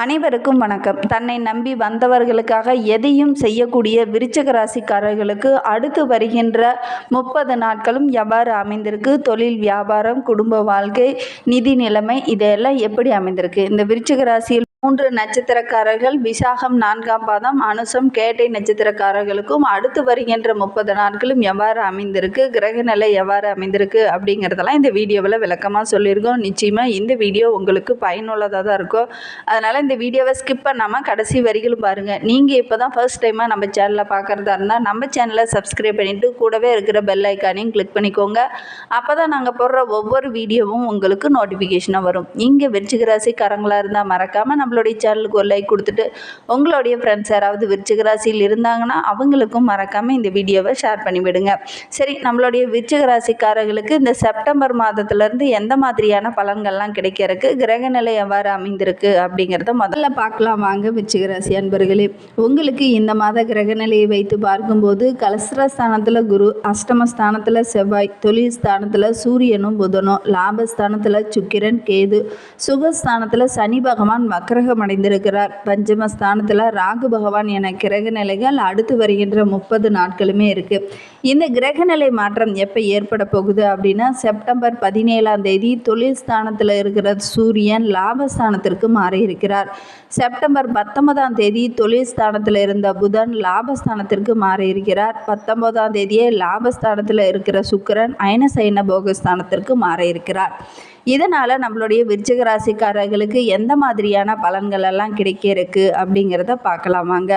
அனைவருக்கும் வணக்கம். தன்னை நம்பி வந்தவர்களுக்காக எதையும் செய்யக்கூடிய விருச்சக ராசிக்காரர்களுக்கு அடுத்து வருகின்ற முப்பது நாட்களும் எவ்வாறு அமைந்திருக்கு? தொழில் வியாபாரம் குடும்ப வாழ்க்கை நிதி நிலைமை இதெல்லாம் எப்படி அமைந்திருக்கு? இந்த விருச்சக ராசியில் மூன்று நட்சத்திரக்காரர்கள் விசாகம் நான்காம் பாதம் அனுசம் கேட்டை நட்சத்திரக்காரர்களுக்கும் அடுத்து வருகின்ற முப்பது நாட்களும் எவ்வாறு அமைந்திருக்கு கிரக நிலை எவ்வாறு அமைந்திருக்கு அப்படிங்கிறதெல்லாம் இந்த வீடியோவில் விளக்கமாக சொல்லியிருக்கோம். நிச்சயமாக இந்த வீடியோ உங்களுக்கு பயனுள்ளதாக தான் இருக்கும் அதனால் இந்த வீடியோவை ஸ்கிப் பண்ணாமல் கடைசி வரிகளும் பாருங்கள் நீங்கள் இப்போ தான் ஃபர்ஸ்ட் டைமாக நம்ம சேனலில் பார்க்குறதா இருந்தால் நம்ம சேனலை சப்ஸ்கிரைப் பண்ணிவிட்டு கூடவே இருக்கிற பெல் ஐக்கானையும் கிளிக் பண்ணிக்கோங்க. அப்போ தான் நாங்கள் போடுற ஒவ்வொரு வீடியோவும் உங்களுக்கு நோட்டிஃபிகேஷனாக வரும். இங்கே வெற்றிகராசிக்காரங்களாக இருந்தால் மறக்காமல் நம்மளுடைய சேனலுக்கு ஒரு லைக் கொடுத்துட்டு உங்களுடைய ஃப்ரெண்ட்ஸ் யாராவது விருச்சிக ராசியில் இருந்தாங்கன்னா அவங்களுக்கும் மறக்காமல் இந்த வீடியோவை ஷேர் பண்ணிவிடுங்க. சரி நம்மளுடைய விருச்சிக ராசிக்காரர்களுக்கு இந்த செப்டம்பர் மாதத்துலேருந்து எந்த மாதிரியான பலன்கள்லாம் கிடைக்கிறதுக்கு கிரகநிலை எவ்வாறு அமைந்திருக்கு அப்படிங்கிறத முதல்ல பார்க்கலாம். வாங்க விருச்சிக ராசி அன்பர்களே உங்களுக்கு இந்த மாத கிரகநிலையை வைத்து பார்க்கும்போது கலசரஸ்தானத்தில் குரு அஷ்டமஸ்தானத்தில் செவ்வாய் தொழில் ஸ்தானத்தில் சூரியனும் புதனும் லாபஸ்தானத்தில் சுக்கிரன் கேது சுகஸ்தானத்தில் சனி பகவான் வக்ரகம் அடைந்திருக்கிறார் பஞ்சமஸ்தானத்தில் ராகு பகவான் என கிரக நிலைகள் அடுத்து வருகின்ற முப்பது நாட்களுமே இருக்குது இந்த கிரகநிலை மாற்றம் எப்போ ஏற்பட போகுது அப்படின்னா செப்டம்பர் பதினேழாம் தேதி தொழில் ஸ்தானத்தில் இருக்கிற சூரியன் லாபஸ்தானத்திற்கு மாறியிருக்கிறார் செப்டம்பர் பத்தொன்பதாம் தேதி தொழில் ஸ்தானத்தில் இருந்த புதன் லாபஸ்தானத்திற்கு மாறியிருக்கிறார் பத்தொன்பதாம் தேதியே லாபஸ்தானத்தில் இருக்கிற சுக்கிரன் அயனசைன போகஸ்தானத்திற்கு மாறியிருக்கிறார் இதனால் நம்மளுடைய விருச்சிக ராசிக்காரர்களுக்கு எந்த மாதிரியான பலன்கள் எல்லாம் கிடைக்க இருக்கு அப்படிங்கிறத பார்க்கலாமாங்க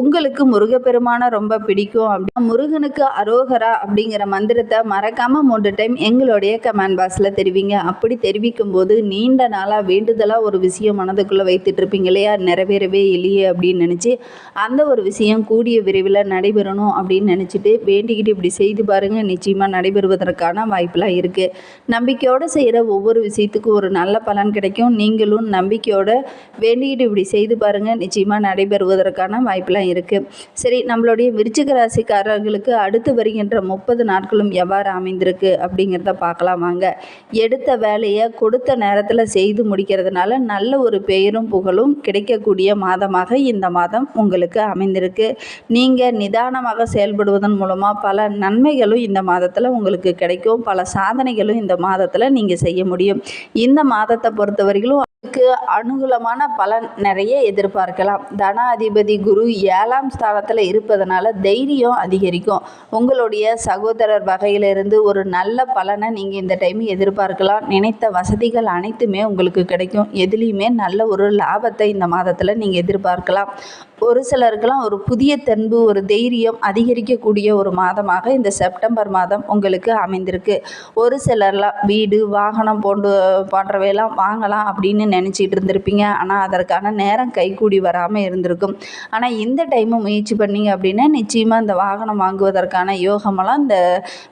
உங்களுக்கு முருகப்பெருமானை ரொம்ப பிடிக்கும் அப்படின்னா முருகனுக்கு அரோகரா அப்படிங்கிற மந்திரத்தை மறக்காமல் மூன்று டைம் எங்களுடைய கமெண்ட் பாக்ஸில் தெரிவிங்க. அப்படி தெரிவிக்கும் போது நீண்ட நாளாக வேண்டுதலாக ஒரு விஷயம் மனதுக்குள்ளே வைத்துட்டு இருப்பீங்க இல்லையா? நிறைவேறவே இல்லையே அப்படின்னு நினச்சி அந்த ஒரு விஷயம் கூடிய விரைவில் நடைபெறணும் அப்படின்னு நினச்சிட்டு வேண்டிக்கிட்டு இப்படி செய்து பாருங்கள் நிச்சயமாக நடைபெறுவதற்கான வாய்ப்பெலாம் இருக்குது நம்பிக்கையோடு செய்கிற ஒவ்வொரு விஷயத்துக்கும் ஒரு நல்ல பலன் கிடைக்கும். நீங்களும் நம்பிக்கையோட வேண்டிக்கிட்டு இப்படி செய்து பாருங்கள் நிச்சயமாக நடைபெறுவதற்கான வாய்ப்பெலாம் இருக்குது சரி நம்மளுடைய விருச்சிக ராசிக்காரர்களுக்கு அடுத்து வருகின்ற முப்பது நாட்களும் எவ்வாறு அமைந்திருக்கு அப்படிங்கிறத பார்க்கலாம் வாங்க. எடுத்த வேலையை கொடுத்த நேரத்தில் செய்து முடிக்கிறதுனால நல்ல ஒரு பெயரும் புகழும் கிடைக்கக்கூடிய மாதமாக இந்த மாதம் உங்களுக்கு அமைந்திருக்கு. நீங்கள் நிதானமாக செயல்படுவதன் மூலமாக பல நன்மைகளும் இந்த மாதத்தில் உங்களுக்கு கிடைக்கும். பல சாதனைகளும் இந்த மாதத்தில் நீங்கள் செய்ய முடியும். இந்த மாதத்தை பொறுத்தவரையிலும் உங்களுக்கு அனுகூலமான பலன் நிறைய எதிர்பார்க்கலாம். தனாதிபதி குரு ஏழாம் ஸ்தானத்தில் இருப்பதனால தைரியம் அதிகரிக்கும். உங்களுடைய சகோதரர் வகையிலிருந்து ஒரு நல்ல பலனை நீங்கள் இந்த டைம் எதிர்பார்க்கலாம். நினைத்த வசதிகள் அனைத்துமே உங்களுக்கு கிடைக்கும். எதுலேயுமே நல்ல ஒரு லாபத்தை இந்த மாதத்தில் நீங்கள் எதிர்பார்க்கலாம். ஒரு சிலருக்கெல்லாம் ஒரு புதிய தென்பு ஒரு தைரியம் அதிகரிக்கக்கூடிய ஒரு மாதமாக இந்த செப்டம்பர் மாதம் உங்களுக்கு அமைந்திருக்கு. ஒரு சிலர்லாம் வீடு வாகனம் போன்று போன்றவையெல்லாம் வாங்கலாம் அப்படின்னு நினச்சிட்டு இருந்திருப்பீங்க. ஆனால் அதற்கான நேரம் கைகூடி வராமல் இருந்திருக்கும். ஆனால் இந்த டைமு முயற்சி பண்ணீங்க அப்படின்னா நிச்சயமாக இந்த வாகனம் வாங்குவதற்கான யோகமெல்லாம் இந்த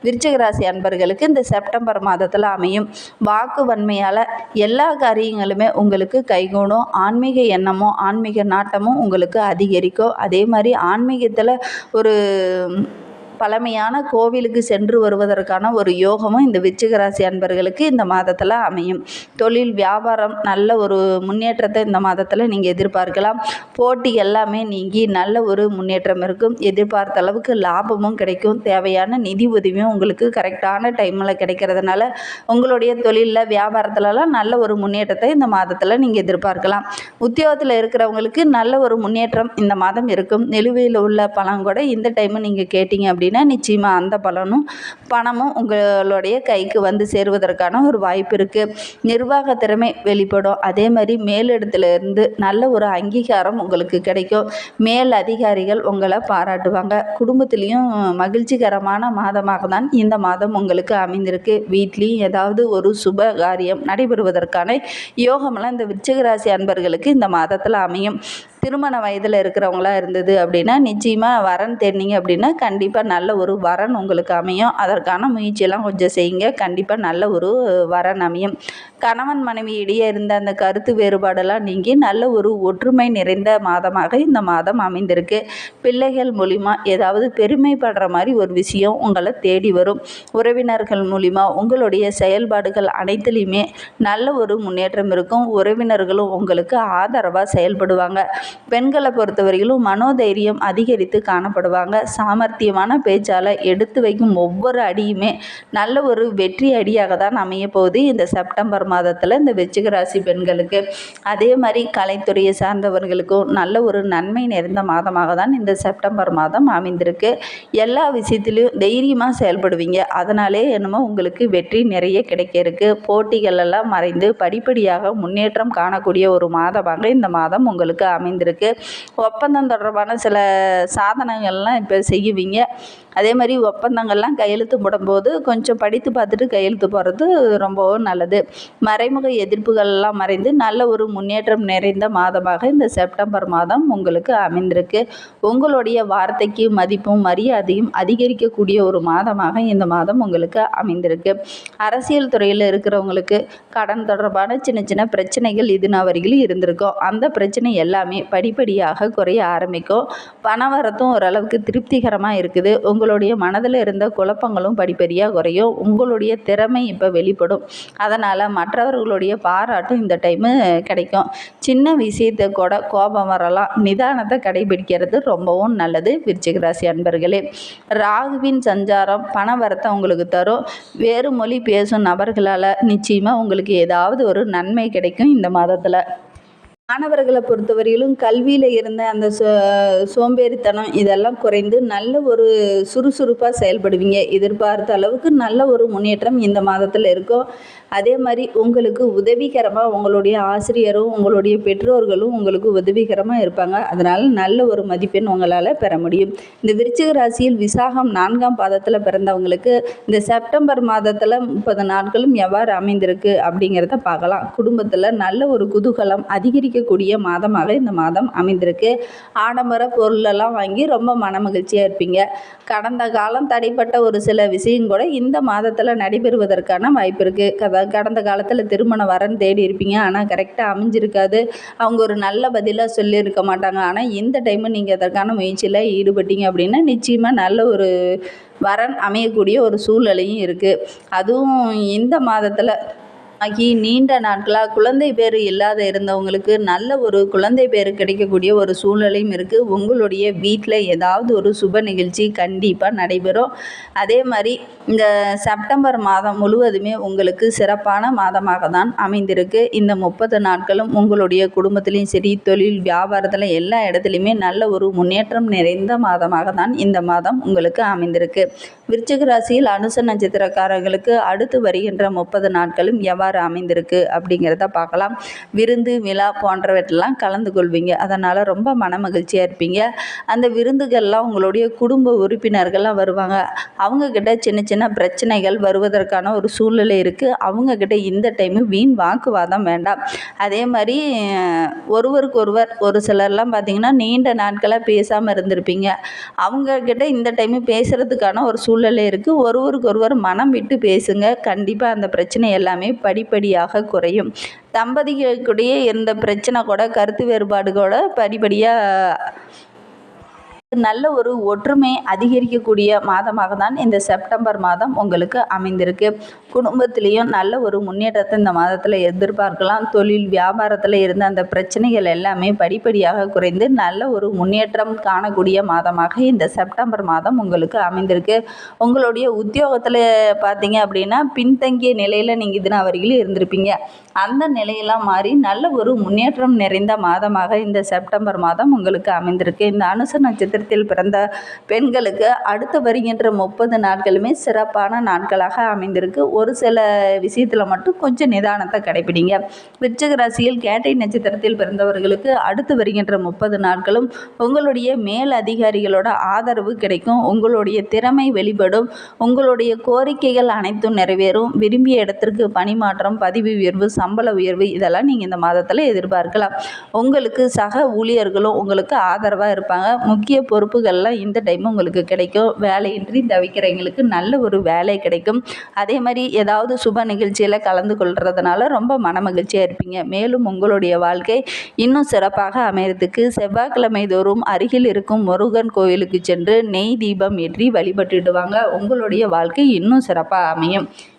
விருச்சகராசி அன்பர்களுக்கு இந்த செப்டம்பர் மாதத்தில் அமையும். வாக்கு வன்மையால் எல்லா காரியங்களுமே உங்களுக்கு கைகூடும். ஆன்மீக எண்ணமோ ஆன்மீக நாட்டமும் உங்களுக்கு அதிகரிக்கும். அதே மாதிரி ஆன்மீகத்தில் ஒரு பழமையான கோவிலுக்கு சென்று வருவதற்கான ஒரு யோகமும் இந்த விருச்சிக ராசி அன்பர்களுக்கு இந்த மாதத்தில் அமையும். தொழில் வியாபாரம் நல்ல ஒரு முன்னேற்றத்தை இந்த மாதத்தில் நீங்கள் எதிர்பார்க்கலாம். போட்டி எல்லாமே நீங்கி நல்ல ஒரு முன்னேற்றம் இருக்கும். எதிர்பார்த்த அளவுக்கு லாபமும் கிடைக்கும். தேவையான நிதி உதவியும் உங்களுக்கு கரெக்டான டைமில் கிடைக்கிறதுனால உங்களுடைய தொழிலில் வியாபாரத்துலலாம் நல்ல ஒரு முன்னேற்றத்தை இந்த மாதத்தில் நீங்கள் எதிர்பார்க்கலாம். உத்தியோகத்தில் இருக்கிறவங்களுக்கு நல்ல ஒரு முன்னேற்றம் இந்த மாதம் இருக்கும். நிலுவையில் உள்ள பணம் கூட இந்த டைமு நீங்கள் கேட்டிங்க அப்படின்னு அப்படின்னா நிச்சயமாக அந்த பலனும் பணமும் உங்களுடைய கைக்கு வந்து சேருவதற்கான ஒரு வாய்ப்பு இருக்குது நிர்வாக திறமை வெளிப்படும். அதே மாதிரி மேலிடத்துலேருந்து நல்ல ஒரு அங்கீகாரம் உங்களுக்கு கிடைக்கும். மேல் அதிகாரிகள் உங்களை பாராட்டுவாங்க. குடும்பத்திலையும் மகிழ்ச்சிகரமான மாதமாக தான் இந்த மாதம் உங்களுக்கு அமைந்திருக்கு. வீட்லேயும் ஏதாவது ஒரு சுப காரியம் நடைபெறுவதற்கான யோகமெல்லாம் இந்த விருச்சிகராசி அன்பர்களுக்கு இந்த மாதத்தில் அமையும். திருமண வயதில் இருக்கிறவங்களா இருந்தது அப்படின்னா நிச்சயமாக வரன் தேடினீங்க அப்படின்னா கண்டிப்பாக நல்ல ஒரு வரன் உங்களுக்கு அமையும். அதற்கான முயற்சியெல்லாம் கொஞ்சம் செய்யுங்க. கண்டிப்பாக நல்ல ஒரு வரன் அமையும். கணவன் மனைவி இடையே இருந்த அந்த கருத்து வேறுபாடெல்லாம் நீங்கி நல்ல ஒரு ஒற்றுமை நிறைந்த மாதமாக இந்த மாதம் அமைந்திருக்கு. பிள்ளைகள் மூலிமா ஏதாவது பெருமைப்படுற மாதிரி ஒரு விஷயம் உங்களை தேடி வரும். உறவினர்கள் மூலிமா உங்களுடைய செயல்பாடுகள் அனைத்துலேயுமே நல்ல ஒரு முன்னேற்றம் இருக்கும். உறவினர்களும் உங்களுக்கு ஆதரவாக செயல்படுவாங்க. பெண்களை பொறுத்தவரையிலும் மனோதைரியம் அதிகரித்து காணப்படுவாங்க. சாமர்த்தியமான பேச்சால் எடுத்து வைக்கும் ஒவ்வொரு அடியுமே நல்ல ஒரு வெற்றி அடியாக தான் அமைய போகுது இந்த செப்டம்பர் மாதத்தில் இந்த விருச்சிக ராசி பெண்களுக்கு. அதே மாதிரி கலைத்துறையை சார்ந்தவர்களுக்கும் நல்ல ஒரு நன்மை நிறைந்த மாதமாக தான் இந்த செப்டம்பர் மாதம் அமைந்திருக்கு. எல்லா விஷயத்துலையும் தைரியமாக செயல்படுவீங்க. அதனாலே என்னமோ உங்களுக்கு வெற்றி நிறைய கிடைக்க இருக்கு போட்டிகள் எல்லாம் மறைந்து படிப்படியாக முன்னேற்றம் காணக்கூடிய ஒரு மாதமாக இந்த மாதம் உங்களுக்கு அமைந்து வந்திருக்கு. ஒப்பந்தம் தொடர்பான சில சாதனங்கள்லாம் இப்போ செய்யுவீங்க அதே மாதிரி ஒப்பந்தங்கள்லாம் கையெழுத்து போடும்போது கொஞ்சம் படித்து பார்த்துட்டு கையெழுத்து போடுறது ரொம்பவும் நல்லது. மறைமுக எதிர்ப்புகள்லாம் மறைந்து நல்ல ஒரு முன்னேற்றம் நிறைந்த மாதமாக இந்த செப்டம்பர் மாதம் உங்களுக்கு அமைந்திருக்கு. உங்களுடைய வார்த்தைக்கு மதிப்பும் மரியாதையும் அதிகரிக்கக்கூடிய ஒரு மாதமாக இந்த மாதம் உங்களுக்கு அமைந்திருக்கு. அரசியல் துறையில் இருக்கிறவங்களுக்கு கடன் தொடர்பான சின்ன சின்ன பிரச்சனைகள் இது நான் வரையிலும் இருந்திருக்கும். அந்த பிரச்சனை எல்லாமே படிப்படியாக குறைய ஆரம்பிக்கும். பணவரத்தும் ஓரளவுக்கு திருப்திகரமாக இருக்குது. உங்களுடைய மனதில் இருந்த குழப்பங்களும் படிப்படியாக குறையும். உங்களுடைய திறமை இப்போ வெளிப்படும். அதனால் மற்றவர்களுடைய பாராட்டும் இந்த டைமு கிடைக்கும். சின்ன விஷயத்தை கூட கோபம் வரலாம். நிதானத்தை கடைபிடிக்கிறது ரொம்பவும் நல்லது. விருச்சிக ராசி அன்பர்களே ராகுவின் சஞ்சாரம் பண வரத்தை உங்களுக்கு தரும். வேறு மொழி பேசும் நபர்களால் நிச்சயமாக உங்களுக்கு ஏதாவது ஒரு நன்மை கிடைக்கும் இந்த மாதத்தில். மாணவர்களை பொறுத்தவரையிலும் கல்வியில் இருந்த அந்த சோ சோம்பேறித்தனம் இதெல்லாம் குறைந்து நல்ல ஒரு சுறுசுறுப்பாக செயல்படுவீங்க. எதிர்பார்த்த அளவுக்கு நல்ல ஒரு முன்னேற்றம் இந்த மாதத்தில் இருக்கும். அதே மாதிரி உங்களுக்கு உதவிகரமாக உங்களுடைய ஆசிரியரும் உங்களுடைய பெற்றோர்களும் உங்களுக்கு உதவிகரமாக இருப்பாங்க. அதனால் நல்ல ஒரு மதிப்பெண் உங்களால் பெற முடியும். இந்த விருச்சிக ராசியில் விசாகம் நான்காம் பாதத்தில் பிறந்தவங்களுக்கு இந்த செப்டம்பர் மாதத்தில் முப்பது நாட்களும் எவ்வாறு அமைந்திருக்கு அப்படிங்கிறத பார்க்கலாம். குடும்பத்தில் நல்ல ஒரு குதூகலம் அதிகரிக்க அதிகரிக்கக்கூடிய மாதமாகவே இந்த மாதம் அமைந்திருக்கு. ஆடம்பர பொருளெல்லாம் வாங்கி ரொம்ப மனமகிழ்ச்சியாக இருப்பீங்க. கடந்த காலம் தடைப்பட்ட ஒரு சில விஷயம் கூட இந்த மாதத்தில் நடைபெறுவதற்கான வாய்ப்பு இருக்குது கத கடந்த காலத்தில் திருமண வரன் தேடி இருப்பீங்க. ஆனால் கரெக்டாக அமைஞ்சிருக்காது. அவங்க ஒரு நல்ல பதிலாக சொல்லியிருக்க மாட்டாங்க. ஆனால் இந்த டைமு நீங்கள் அதற்கான முயற்சியில் ஈடுபட்டீங்க அப்படின்னா நிச்சயமாக நல்ல ஒரு வரன் அமையக்கூடிய ஒரு சூழ்நிலையும் இருக்குது அதுவும் இந்த மாதத்தில் ஆகி நீண்ட நாட்களாக குழந்தை பேர் இல்லாத இருந்தவங்களுக்கு நல்ல ஒரு குழந்தை பேர் கிடைக்கக்கூடிய ஒரு சூழ்நிலையும் இருக்குது உங்களுடைய வீட்டில் ஏதாவது ஒரு சுப நிகழ்ச்சி கண்டிப்பாக நடைபெறும். அதே மாதிரி இந்த செப்டம்பர் மாதம் முழுவதுமே உங்களுக்கு சிறப்பான மாதமாக தான் அமைந்திருக்கு. இந்த முப்பது நாட்களும் உங்களுடைய குடும்பத்திலையும் சரி தொழில் வியாபாரத்தில் எல்லா இடத்துலையுமே நல்ல ஒரு முன்னேற்றம் நிறைந்த மாதமாக தான் இந்த மாதம் உங்களுக்கு அமைந்திருக்கு. விருச்சிக ராசியில் அனுச நட்சத்திரக்காரர்களுக்கு அடுத்து வருகின்ற முப்பது நாட்களும் எவ்வாறு அமைந்திருக்கு அப்படிங்கிறத பார்க்கலாம். விருந்து விழா போன்றவற்றெல்லாம் கலந்து கொள்வீங்க. அதனால் ரொம்ப மன மகிழ்ச்சியாக இருப்பீங்க. அந்த விருந்துகள்லாம் உங்களுடைய குடும்ப உறுப்பினர்கள்லாம் வருவாங்க. அவங்கக்கிட்ட சின்ன சின்ன பிரச்சனைகள் வருவதற்கான ஒரு சூழ்நிலை இருக்குது அவங்கக்கிட்ட இந்த டைமு வீண் வாக்குவாதம் வேண்டாம். அதே மாதிரி ஒருவருக்கு ஒருவர் ஒரு சிலர்லாம் பார்த்திங்கன்னா நீண்ட நாட்களாக பேசாமல் இருந்திருப்பீங்க. அவங்கக்கிட்ட இந்த டைமு பேசுகிறதுக்கான ஒரு சூழ்நிலை இருக்குது ஒருவருக்கு ஒருவர் மனம் விட்டு பேசுங்க. கண்டிப்பாக அந்த பிரச்சனை எல்லாமே படி படிப்படியாக குறையும். தம்பதிகளுக்கிடையே இருந்த பிரச்சனை கூட கருத்து வேறுபாடு கூட படிப்படியாக நல்ல ஒரு ஒற்றுமை அதிகரிக்கக்கூடிய மாதமாக தான் இந்த செப்டம்பர் மாதம் உங்களுக்கு அமைந்திருக்கு. குடும்பத்திலையும் நல்ல ஒரு முன்னேற்றத்தை இந்த மாதத்தில் எதிர்பார்க்கலாம். தொழில் வியாபாரத்தில் இருந்த அந்த பிரச்சனைகள் எல்லாமே படிப்படியாக குறைந்து நல்ல ஒரு முன்னேற்றம் காணக்கூடிய மாதமாக இந்த செப்டம்பர் மாதம் உங்களுக்கு அமைந்திருக்கு. உங்களுடைய உத்தியோகத்தில் பார்த்தீங்க அப்படின்னா பின்தங்கிய நிலையில் நீங்கள் இது வரையிலும் இருந்திருப்பீங்க. அந்த நிலையெல்லாம் மாறி நல்ல ஒரு முன்னேற்றம் நிறைந்த மாதமாக இந்த செப்டம்பர் மாதம் உங்களுக்கு அமைந்திருக்கு. இந்த அனுச நட்சத்திர நட்சத்திரத்தில் பிறந்த பெண்களுக்கு அடுத்து வருகின்ற முப்பது நாட்களுமே சிறப்பான நாட்களாக அமைந்திருக்கு. ஒரு சில விஷயத்தில் மட்டும் கொஞ்சம் நிதானத்தை கடைப்பிடிங்க விருச்சக ராசியில் கேட்டை நட்சத்திரத்தில் பிறந்தவர்களுக்கு அடுத்து வருகின்ற முப்பது நாட்களும் உங்களுடைய மேல் அதிகாரிகளோட ஆதரவு கிடைக்கும். உங்களுடைய திறமை வெளிப்படும். உங்களுடைய கோரிக்கைகள் அனைத்தும் நிறைவேறும். விரும்பிய இடத்திற்கு பணிமாற்றம் பதவி உயர்வு சம்பள உயர்வு இதெல்லாம் நீங்கள் இந்த மாதத்தில் எதிர்பார்க்கலாம். உங்களுக்கு சக ஊழியர்களும் உங்களுக்கு ஆதரவாக இருப்பாங்க. முக்கிய பொறுப்புகள்லாம் இந்த டைம் உங்களுக்கு கிடைக்கும். வேலையின்றி தவிக்கிறவங்களுக்கு நல்ல ஒரு வேலை கிடைக்கும். அதே மாதிரி ஏதாவது சுப நிகழ்ச்சியில் கலந்து கொள்றதுனால ரொம்ப மனமகிழ்ச்சியாக இருப்பீங்க. மேலும் உங்களுடைய வாழ்க்கை இன்னும் சிறப்பாக அமையறதுக்கு செவ்வாய்க்கிழமை தோறும் அருகில் இருக்கும் முருகன் கோயிலுக்கு சென்று நெய் தீபம் ஏற்றி வழிபட்டுடுவாங்க உங்களுடைய வாழ்க்கை இன்னும் சிறப்பாக அமையும்.